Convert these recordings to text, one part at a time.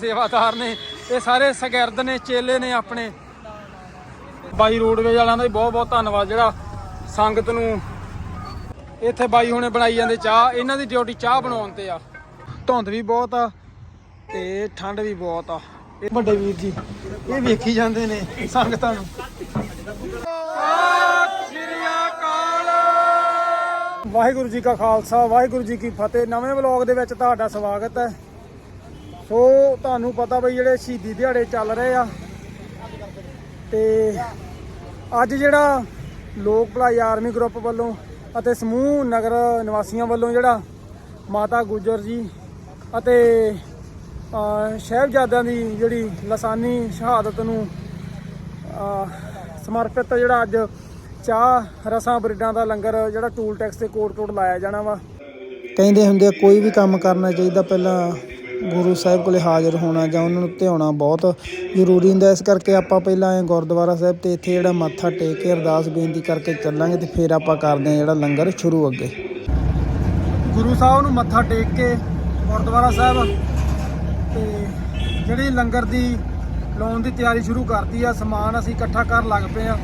ਸੇਵਾਦਾਰ ਨੇ, ਇਹ ਸਾਰੇ ਸ਼ਾਗਿਰਦ ਨੇ, ਚੇਲੇ ਨੇ ਆਪਣੇ। ਬਾਈ ਰੋਡਵੇਜ ਵਾਲਿਆਂ ਦਾ ਬਹੁਤ ਬਹੁਤ ਧੰਨਵਾਦ, ਜਿਹੜਾ ਸੰਗਤ ਨੂੰ ਇੱਥੇ ਬਾਈ ਹੁਣੇ ਬਣਾਈ ਜਾਂਦੇ ਚਾਹ, ਇਹਨਾਂ ਦੀ ਡਿਊਟੀ ਚਾਹ ਬਣਾਉਣ ਤੇ ਆ। ਧੁੰਦ ਵੀ ਬਹੁਤ ਆ ਤੇ ਠੰਡ ਵੀ ਬਹੁਤ ਆ। ਇਹ ਵੱਡੇ ਵੀਰ ਜੀ, ਇਹ ਵੇਖੀ ਜਾਂਦੇ ਨੇ ਸੰਗਤਾਂ ਨੂੰ। ਵਾਹਿਗੁਰੂ ਜੀ ਕਾ ਖਾਲਸਾ, ਵਾਹਿਗੁਰੂ ਜੀ ਕੀ ਫਤਿਹ। ਨਵੇਂ ਵਲੌਗ ਦੇ ਵਿੱਚ ਤੁਹਾਡਾ ਸਵਾਗਤ ਹੈ। ਸੋ ਤੁਹਾਨੂੰ ਪਤਾ ਬਈ ਜਿਹੜੇ ਸ਼ਹੀਦੀ ਦਿਹਾੜੇ ਚੱਲ ਰਹੇ ਆ। ਤੇ ਅੱਜ ਜਿਹੜਾ ਲੋਕ ਭਲਾਈ ਆਰਮੀ ਗਰੁੱਪ ਵੱਲੋਂ ਅਤੇ ਸਮੂਹ ਨਗਰ ਨਿਵਾਸੀਆਂ ਵੱਲੋਂ ਜਿਹੜਾ ਮਾਤਾ ਗੁਜਰ ਜੀ ਅਤੇ ਅਹ, ਸਾਹਿਬਜ਼ਾਦਿਆਂ ਦੀ ਜਿਹੜੀ ਲਸਾਨੀ ਸ਼ਹਾਦਤ ਨੂੰ ਸਮਰਪਿਤ ਜਿਹੜਾ ਅੱਜ ਚਾਹ ਰਸਾਂ ਬਰੀਡਾਂ ਦਾ ਲੰਗਰ ਜਿਹੜਾ ਟੂਲ ਟੈਕਸ ਤੇ ਕੋਟ ਕੋਟ ਲਾਇਆ ਜਾਣਾ ਵਾ। ਕਹਿੰਦੇ ਹੁੰਦੇ ਆ ਕੋਈ ਵੀ ਕੰਮ ਕਰਨਾ ਚਾਹੀਦਾ ਪਹਿਲਾਂ ਗੁਰੂ ਸਾਹਿਬ ਕੋਲੇ ਹਾਜ਼ਰ ਹੋਣਾ ਜਾਂ ਉਹਨਾਂ ਨੂੰ ਧਿਆਉਣਾ ਬਹੁਤ ਜ਼ਰੂਰੀ ਹੁੰਦਾ। ਇਸ ਕਰਕੇ ਆਪਾਂ ਪਹਿਲਾਂ ਆਏ ਗੁਰਦੁਆਰਾ ਸਾਹਿਬ ਤੇ ਇੱਥੇ ਜਿਹੜਾ ਮੱਥਾ ਟੇਕ ਕੇ ਅਰਦਾਸ ਬੇਨਤੀ ਕਰਕੇ ਚੱਲਾਂਗੇ ਤੇ ਫਿਰ ਆਪਾਂ ਕਰਦੇ ਹਾਂ ਜਿਹੜਾ ਲੰਗਰ ਸ਼ੁਰੂ ਅੱਗੇ। ਗੁਰੂ ਸਾਹਿਬ ਨੂੰ ਮੱਥਾ ਟੇਕ ਕੇ ਗੁਰਦੁਆਰਾ ਸਾਹਿਬ ਤੇ ਜਿਹੜੀ ਲੰਗਰ ਦੀ ਲਾਉਣ ਦੀ ਤਿਆਰੀ ਸ਼ੁਰੂ ਕਰਤੀ ਆ, ਸਮਾਨ ਅਸੀਂ ਇਕੱਠਾ ਕਰਨ ਲੱਗ ਪਏ ਆ।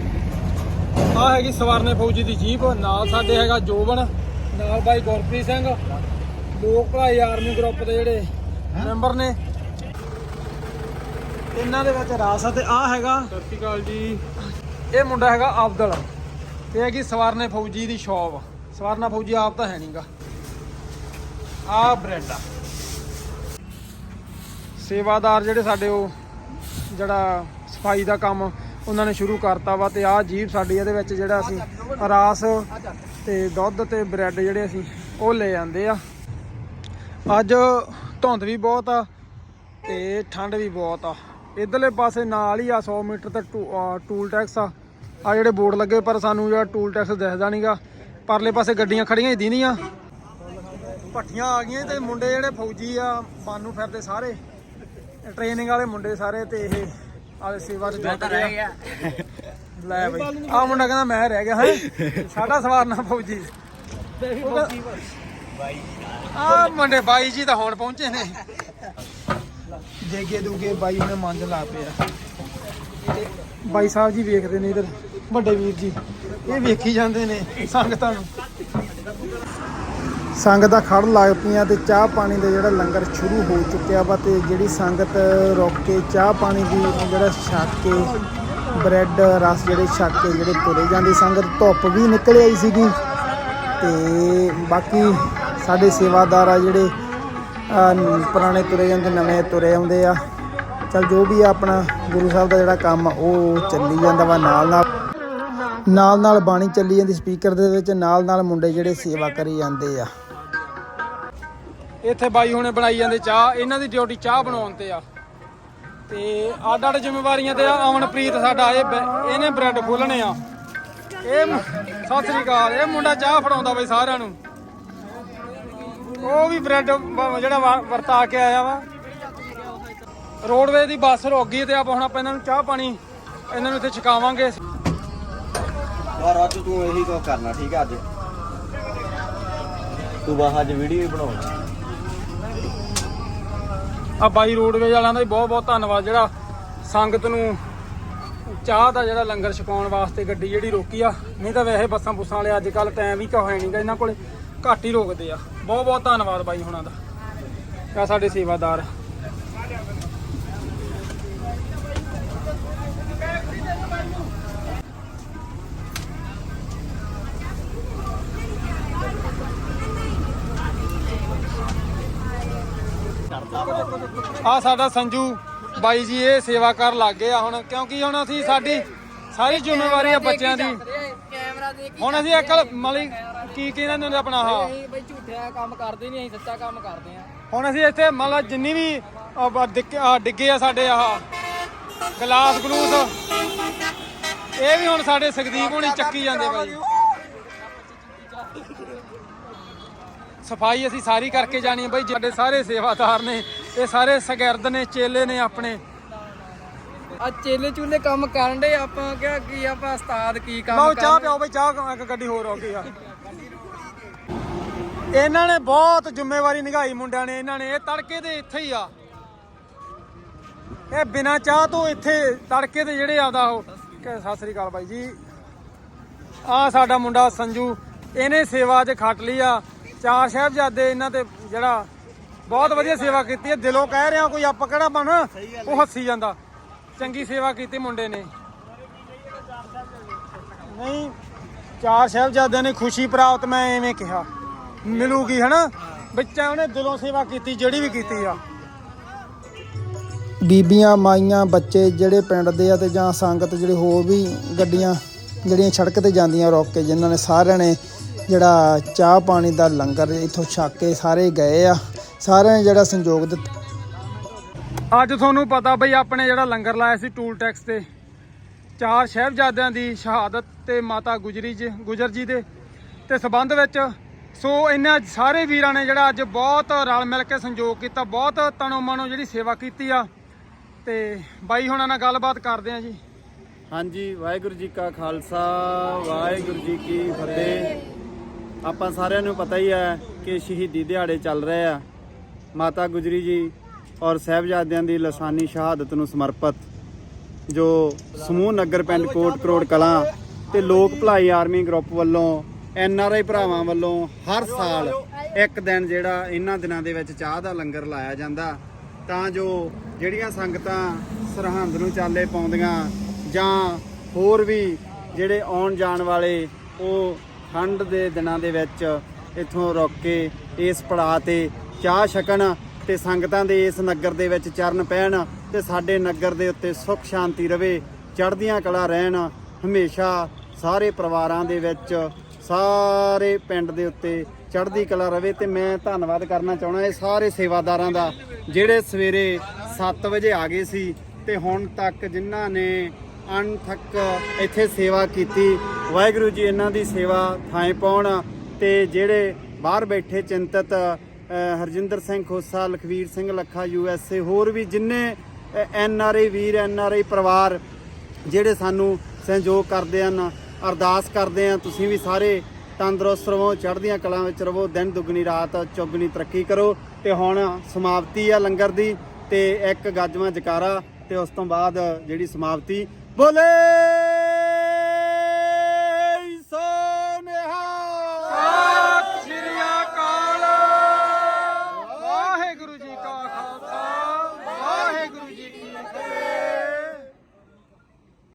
ਆ ਹੈਗੀ ਸਵਰਨੇ ਫੌਜੀ ਦੀ ਜੀਪ, ਨਾਲ ਸਾਡੇ ਹੈਗਾ ਜੋਬਨ, ਨਾਲ ਬਾਈ ਗੁਰਪ੍ਰੀਤ ਸਿੰਘ। ਲੋਕ ਭਲਾਈ ਆਰਮੀ ਗਰੁੱਪ ਦੇ ਜਿਹੜੇ ਮੈਂਬਰ ਨੇ। ਇਹਨਾਂ ਦੇ ਵਿੱਚ ਰਾਸ ਆ ਤੇ ਆ ਹੈਗਾ। ਸਤਿ ਸ਼੍ਰੀ ਅਕਾਲ ਜੀ। ਇਹ ਮੁੰਡਾ ਹੈਗਾ ਅਬਦਲ। ਤੇ ਹੈਗੀ ਸਵਰਨੇ ਫੌਜੀ ਦੀ ਸ਼ੌਪ। ਸਵਰਨਾ ਫੌਜੀ ਆਪ ਤਾਂ ਹੈ ਨਹੀਂਗਾ ਆ ਬ੍ਰੈਡ ਆ। ਸੇਵਾਦਾਰ ਜਿਹੜੇ ਸਾਡੇ ਉਹ ਜਿਹੜਾ ਸਫ਼ਾਈ ਦਾ ਕੰਮ ਉਹਨਾਂ ਨੇ ਸ਼ੁਰੂ ਕਰਤਾ ਵਾ ਤੇ ਆਹ ਜੀਬ ਸਾਡੀ ਇਹਦੇ ਵਿੱਚ ਜਿਹੜਾ ਅਸੀਂ ਰਾਸ ਤੇ ਦੁੱਧ ਤੇ ਬ੍ਰੈਡ ਜਿਹੜੇ ਅਸੀਂ ਉਹ ਲੈ ਜਾਂਦੇ ਆ। ਅੱਜ ਧੁੰਦ ਵੀ ਬਹੁਤ ਆ ਤੇ ਠੰਡ ਵੀ ਬਹੁਤ ਆ। ਇਧਰਲੇ ਪਾਸੇ ਨਾਲ ਹੀ ਆ 100 ਮੀਟਰ ਤੇ ਟੂਲ ਟੈਕਸ ਆ। ਆ ਜਿਹੜੇ ਬੋਰਡ ਲੱਗੇ ਪਰ ਸਾਨੂੰ ਜਿਹੜਾ ਟੂਲ ਟੈਕਸ ਦਿਖਦਾ ਨਹੀਂਗਾ ਪਰਲੇ ਪਾਸੇ ਗੱਡੀਆਂ ਖੜੀਆਂ ਹੀ ਦੀਨੀਆਂ। ਭੱਠੀਆਂ ਆ ਗਈਆਂ ਤੇ ਮੁੰਡੇ ਜਿਹੜੇ ਫੌਜੀ ਆ ਬਾਨੂ ਫਿਰਦੇ ਸਾਰੇ। ਟ੍ਰੇਨਿੰਗ ਵਾਲੇ ਮੁੰਡੇ ਸਾਰੇ ਤੇ ਇਹ ਆਲੇ ਸੇਵਾ ਚ ਜੁੜ ਰਹੇ ਆ ਲੈ ਬਈ। ਆ ਮੁੰਡਾ ਕਹਿੰਦਾ ਮੈਂ ਰਹਿ ਗਿਆ ਹੈ? ਸਾਡਾ ਸਵਾਰਨਾ ਫੌਜੀ। ਆ ਮੁੰਡੇ ਬਾਈ ਜੀ ਤਾਂ ਹੁਣ ਪਹੁੰਚੇ ਨੇ। ਜੇਗੇ ਦੂਗੇ ਬਾਈ ਨੇ ਮੰਜ ਲਾ ਪਿਆ। ਬਾਈ ਸਾਹਿਬ ਜੀ ਵੇਖਦੇ ਨੇ ਇਧਰ, ਵੱਡੇ ਵੀਰ ਜੀ। ਇਹ ਵੇਖੀ ਜਾਂਦੇ ਨੇ ਸੰਗਤਾਂ ਨੂੰ। ਸੰਗਤਾਂ ਖੜ ਲੱਗ ਪਈਆਂ ਤੇ ਚਾਹ ਪਾਣੀ ਦਾ ਜਿਹੜਾ ਲੰਗਰ ਸ਼ੁਰੂ ਹੋ ਚੁੱਕਿਆ ਵਾ ਤੇ ਜਿਹੜੀ ਸੰਗਤ ਰੁਕ ਕੇ ਚਾਹ ਪਾਣੀ ਦੀ ਜਿਹੜਾ ਛਕ ਕੇ ਬ੍ਰੈਡ, ਰਸ ਜਿਹੜੇ ਛਕ ਕੇ ਜਿਹੜੇ ਤੁਰੇ ਜਾਂਦੀ, ਸੰਗਤ ਧੁੱਪ ਵੀ ਨਿਕਲ ਆਈ ਸੀਗੀ। ਤੇ ਬਾਕੀ ਸਾਡੇ ਸੇਵਾਦਾਰ ਆ ਜਿਹੜੇ ਪੁਰਾਣੇ ਤੁਰੇ ਜਾਂਦੇ ਨਵੇਂ ਤੁਰੇ ਆਉਂਦੇ ਆ। ਚਲ ਜੋ ਵੀ ਆਪਣਾ ਗੁਰੂ ਸਾਹਿਬ ਦਾ ਜਿਹੜਾ ਕੰਮ ਆ, ਉਹ ਚੱਲੀ ਜਾਂਦਾ ਵਾ ਨਾਲ ਨਾਲ। ਨਾਲ ਨਾਲ ਬਾਣੀ ਚੱਲੀ ਜਾਂਦੀ ਸਪੀਕਰ ਦੇ ਵਿੱਚ ਨਾਲ ਨਾਲ ਮੁੰਡੇ ਜਿਹੜੇ ਸੇਵਾ ਕਰੀ ਜਾਂਦੇ ਆ। ਇੱਥੇ ਬਾਈ ਹੁਣੇ ਬਣਾਈ ਜਾਂਦੇ ਚਾਹ ਇਹਨਾਂ ਦੀ ਡਿਊਟੀ ਚਾਹ ਬਣਾਉਣ ਤੇ ਆ। ਤੇ ਅੱਡ ਅੱਡ ਜ਼ਿੰਮੇਵਾਰੀਆਂ ਤੇ ਆ ਅਮਨਪ੍ਰੀਤ ਸਾਡਾ ਇਹ ਇਹਨੇ ਬ੍ਰੈਡ ਖੋਲਣੇ ਆ। ਇਹ ਸਤਿ ਸ੍ਰੀ ਅਕਾਲ ਇਹ ਮੁੰਡਾ ਚਾਹ ਫੜਾਉਂਦਾ ਬਈ ਸਾਰਿਆਂ ਨੂੰ। ਉਹ ਵੀ ਬ੍ਰੈਡ ਜਿਹੜਾ ਵਾ- ਵਰਤਾ ਕੇ ਆਇਆ ਵਾ। ਰੋਡਵੇ ਦੀ ਬੱਸ ਰੁਕ ਗਈ ਤੇ ਆਪਾਂ ਹੁਣ ਆਪਾਂ ਇਹਨਾਂ ਨੂੰ ਚਾਹ ਪਾਣੀ ਇਹਨਾਂ ਨੂੰ ਇੱਥੇ ਛਕਾਵਾਂਗੇ। ਯਾਰ ਅੱਜ ਤੂੰ ਇਹੀ ਕੋ ਕਰਨਾ ਠੀਕ ਹੈ ਅੱਜ? ਤੂੰ ਬਾਹਰ ਅੱਜ ਵੀਡੀਓ ਹੀ ਬਣਾਉਣਾ। ਆ ਬਾਈ ਰੋਡਵੇਜ ਵਾਲਿਆਂ ਦਾ ਵੀ ਬਹੁਤ ਬਹੁਤ ਧੰਨਵਾਦ ਜਿਹੜਾ ਸੰਗਤ ਨੂੰ ਚਾਹ ਦਾ ਜਿਹੜਾ ਲੰਗਰ ਛਕਾਉਣ ਵਾਸਤੇ ਗੱਡੀ ਜਿਹੜੀ ਰੋਕੀ ਆ। ਨਹੀਂ ਤਾਂ ਵੈਸੇ ਬੱਸਾਂ ਬੁੱਸਾਂ ਵਾਲੇ ਅੱਜ ਕੱਲ ਟਾਈਮ ਹੀ ਕਾ ਹੈ ਨਹੀਂਗਾ ਇਹਨਾਂ ਕੋਲੇ ਘੱਟ ਹੀ ਰੋਕਦੇ ਆ। ਬਹੁਤ ਬਹੁਤ ਧੰਨਵਾਦ ਬਾਈ ਹੁਣਾਂ ਦਾ। ਆ ਸਾਡੇ ਸੇਵਾਦਾਰ। ਆ ਸਾਡਾ ਸੰਜੂ ਬਾਈ ਜੀ ਇਹ ਸੇਵਾ ਕਰਨ ਲੱਗ ਗਏ ਆ ਹੁਣ ਕਿਉਂਕਿ ਹੁਣ ਅਸੀਂ ਸਾਡੀ ਸਾਰੀ ਜ਼ਿੰਮੇਵਾਰੀ ਆ ਬੱਚਿਆਂ ਦੀ। ਹੁਣ ਅਸੀਂ ਅਕਲ ਮਲੀ ਕੀ ਕਹਿੰਦੇ ਨੇ ਆਪਣਾ ਹਾਂ ਅਸੀਂ ਬਈ ਝੂਠਿਆ ਕੰਮ ਕਰਦੇ ਨਹੀਂ ਅਸੀਂ ਸੱਚਾ ਕੰਮ ਕਰਦੇ ਆ ਹੁਣ ਅਸੀਂ ਇੱਥੇ ਮੰਨ ਲਾ ਜਿੰਨੀ ਵੀ ਅਹ, ਬ- ਡਿੱਗ- ਆਹ, ਡਿੱਗੇ ਆ ਸਾਡੇ ਆਹ ਗਲਾਸ ਗਲੂਸ। ਇਹ ਵੀ ਹੁਣ ਸਾਡੇ ਸੁਖਦੀਪ ਹੋਣੀ ਚੱਕੀ ਜਾਂਦੇ ਬਾਈ। ਸਫ਼ਾਈ ਅਸੀਂ ਸਾਰੀ ਕਰਕੇ ਜਾਣੀ ਹੈ ਬਾਈ ਸਾਡੇ ਸਾਰੇ ਸੇਵਾਦਾਰ ਨੇ ਇਹ ਸਾਰੇ ਸ਼ਾਗਿਰਦ ਨੇ ਚੇਲੇ ਨੇ ਆਪਣੇ। ਆ ਚੇਲੇ ਚੂਲੇ ਕੰਮ ਕਰਨ ਦੇ ਆਪਾਂ ਕਿਹਾ ਕੀ ਆਪਾਂ ਉਸਤਾਦ ਕੀ ਕੰਮ ਲਓ ਚਾਹ ਪਿਓ ਬਈ ਚਾਹ ਇੱਕ ਗੱਡੀ ਹੋਰ ਹੋ ਗਈ ਆ। ਇਹਨਾਂ ਨੇ ਬਹੁਤ ਜ਼ਿੰਮੇਵਾਰੀ ਨਿਭਾਈ ਮੁੰਡਿਆਂ ਨੇ, ਇਹਨਾਂ ਨੇ। ਇਹ ਤੜਕੇ ਦੇ ਇੱਥੇ ਹੀ ਆ। ਇਹ ਬਿਨਾ ਚਾਹ ਤੋਂ ਇੱਥੇ ਤੜਕੇ ਦੇ ਜਿਹੜੇ ਆਉਂਦਾ ਉਹ ਸਤਿ ਸ੍ਰੀ ਅਕਾਲ ਬਾਈ ਜੀ। ਆ ਸਾਡਾ ਮੁੰਡਾ ਸੰਜੂ, ਇਹਨੇ ਸੇਵਾ 'ਚ ਖੱਟ ਲਈ ਆ। ਚਾਰ ਸਾਹਿਬਜ਼ਾਦੇ ਇਹਨਾਂ ਤੇ ਜਿਹੜਾ ਬਹੁਤ ਵਧੀਆ ਸੇਵਾ ਕੀਤੀ ਹੈ ਦਿਲੋਂ ਕਹਿ ਰਿਹਾ ਕੋਈ ਆਪਾਂ ਕਿਹੜਾ ਬਣ, ਉਹ ਹੱਸੀ ਜਾਂਦਾ। ਚੰਗੀ ਸੇਵਾ ਕੀਤੀ ਮੁੰਡੇ ਨੇ। ਨਹੀਂ ਚਾਰ ਸਾਹਿਬਜ਼ਾਦਿਆਂ ਨੇ ਖੁਸ਼ੀ ਪ੍ਰਾਪਤ ਮੈਂ ਐਵੇਂ ਕਿਹਾ। ਮਿਲੂਗੀ ਹਨਾ? ਬੱਚਾ ਉਹਨੇ ਦਿਲੋਂ ਸੇਵਾ ਕੀਤੀ ਜਿਹੜੀ ਵੀ ਕੀਤੀ ਆ। ਬੀਬੀਆਂ ਮਾਈਆਂ ਬੱਚੇ ਜਿਹੜੇ ਪਿੰਡ ਦੇ ਆ ਤੇ ਜਾਂ ਸੰਗਤ ਜਿਹੜੇ ਹੋਰ ਵੀ ਗੱਡੀਆਂ ਜਿਹੜੀਆਂ ਸੜਕ ਤੇ ਜਾਂਦੀਆਂ ਰੋਕ ਕੇ ਜਿਨ੍ਹਾਂ ਨੇ ਸਾਰਿਆਂ ਨੇ ਜਿਹੜਾ ਚਾਹ ਪਾਣੀ ਦਾ ਲੰਗਰ ਇੱਥੋਂ ਛਕ ਕੇ ਸਾਰੇ ਗਏ ਆ। ਸਾਰਿਆਂ ਨੇ ਜਿਹੜਾ ਸੰਯੋਗ ਦਿੱਤਾ। ਅੱਜ ਤੁਹਾਨੂੰ ਪਤਾ ਬਈ ਆਪਣੇ ਜਿਹੜਾ ਲੰਗਰ ਲਾਇਆ ਸੀ ਟੂਲ ਟੈਕਸ ਤੇ। ਚਾਰ ਸਾਹਿਬਜ਼ਾਦਿਆਂ ਦੀ ਸ਼ਹਾਦਤ ਤੇ ਮਾਤਾ ਗੁਜਰੀ ਜੀ, ਗੁਜਰ ਜੀ ਦੇ। ਤੇ ਸਬੰਧ ਵਿੱਚ ਸੋ ਇਹਨਾਂ ਸਾਰੇ ਵੀਰਾਂ ਨੇ ਜਿਹੜਾ ਅੱਜ ਬਹੁਤ ਰਲ ਮਿਲ ਕੇ ਸੰਯੋਗ ਕੀਤਾ, ਬਹੁਤ ਤਨੋ ਮਨੋ ਜਿਹੜੀ ਸੇਵਾ ਕੀਤੀ ਆ। ਤੇ ਬਾਈ ਹੁਣਾਂ ਨਾਲ ਗੱਲਬਾਤ ਕਰਦੇ ਆ ਜੀ। ਹਾਂਜੀ, ਵਾਹਿਗੁਰੂ ਜੀ ਕਾ ਖਾਲਸਾ, ਵਾਹਿਗੁਰੂ ਜੀ ਕੀ ਫਤਿਹ। ਆਪਾਂ ਸਾਰਿਆਂ ਨੂੰ ਪਤਾ ਹੀ ਹੈ ਕਿ ਸ਼ਹੀਦੀ ਦਿਹਾੜੇ ਚੱਲ ਰਹੇ ਆ। ਮਾਤਾ ਗੁਜਰੀ ਜੀ ਔਰ ਸਾਹਿਬਜ਼ਾਦਿਆਂ ਦੀ ਲਸਾਨੀ ਸ਼ਹਾਦਤ ਨੂੰ ਸਮਰਪਿਤ। ਜੋ ਸਮੂਹ ਨਗਰ ਪਿੰਡ ਕੋਟ ਕਰੋੜ ਕਲਾਂ ਤੇ ਲੋਕ ਭਲਾਈ ਆਰਮੀ ਗਰੁੱਪ ਵੱਲੋਂ ਐਨ ਆਰ ਆਈ ਭਰਾਵਾਂ ਵੱਲੋਂ ਹਰ ਸਾਲ ਇੱਕ ਦਿਨ ਜਿਹੜਾ ਇਹਨਾਂ ਦਿਨਾਂ ਦੇ ਵਿੱਚ ਚਾਹ ਦਾ ਲੰਗਰ ਲਾਇਆ ਜਾਂਦਾ, ਤਾਂ ਜੋ ਜਿਹੜੀਆਂ ਸੰਗਤਾਂ ਸਰਹੰਦ ਨੂੰ ਚਾਲੇ ਪਾਉਂਦੀਆਂ ਜਾਂ ਹੋਰ ਵੀ ਜਿਹੜੇ ਆਉਣ ਜਾਣ ਵਾਲੇ, ਉਹ ਠੰਡ ਦੇ ਦਿਨਾਂ ਦੇ ਵਿੱਚ ਇੱਥੋਂ ਰੁਕ ਕੇ ਇਸ ਪੜਾਅ ਤੇ ਚਾਹ ਛਕਣ ਤੇ ਸੰਗਤਾਂ ਦੇ ਇਸ ਨਗਰ ਦੇ ਵਿੱਚ ਚਰਨ ਪੈਣ ਤੇ ਸਾਡੇ ਨਗਰ ਦੇ ਉੱਤੇ ਸੁੱਖ ਸ਼ਾਂਤੀ ਰਵੇ, ਚੜ੍ਹਦੀਆਂ ਕਲਾ ਰਹਿਣ, ਹਮੇਸ਼ਾ ਸਾਰੇ ਪਰਿਵਾਰਾਂ ਦੇ ਵਿੱਚ ਸਾਰੇ ਪਿੰਡ ਦੇ ਉੱਤੇ ਚੜ੍ਹਦੀ ਕਲਾ ਰਵੇ ਤੇ ਮੈਂ ਧੰਨਵਾਦ ਕਰਨਾ ਚਾਹਣਾ ਇਹ ਸਾਰੇ ਸੇਵਾਦਾਰਾਂ ਦਾ, ਜਿਹੜੇ ਸਵੇਰੇ 7 ਵਜੇ ਆ ਗਏ ਸੀ ਤੇ ਹੁਣ ਤੱਕ ਜਿਨ੍ਹਾਂ ਨੇ ਅਣਥੱਕ ਇੱਥੇ ਸੇਵਾ ਕੀਤੀ, ਵਾਹਿਗੁਰੂ ਜੀ ਇਹਨਾਂ ਦੀ ਸੇਵਾ ਥਾਂ ਪਾਉਣ ਤੇ ਜਿਹੜੇ ਬਾਹਰ ਬੈਠੇ ਚਿੰਤਤ Harjinder Singh Khosa, Lakhvir Singh Lakha, U S A, ਹੋਰ ਵੀ ਜਿੰਨੇ N R I Veer, N R I ਪਰਿਵਾਰ ਜਿਹੜੇ ਸਾਨੂੰ ਸਹਿਯੋਗ ਕਰਦੇ ਹਨ, ਅਰਦਾਸ ਕਰਦੇ ਆ ਤੁਸੀਂ ਵੀ ਸਾਰੇ ਤੰਦਰੁਸਤ ਰਹੋ, ਚੜ੍ਹਦੀਆਂ ਕਲਾਂ ਵਿੱਚ ਰਹੋ, ਦਿਨ ਦੁੱਗਣੀ ਰਾਤ ਚੌਗਣੀ ਤਰੱਕੀ ਕਰੋ ਤੇ ਹੁਣ ਸਮਾਪਤੀ ਆ ਲੰਗਰ ਦੀ ਤੇ ਇੱਕ ਗਾਜਵਾਂ ਜਕਾਰਾ ਤੇ ਉਸ ਤੋਂ ਬਾਅਦ ਜਿਹੜੀ ਸਮਾਪਤੀ, ਬੋਲੇ!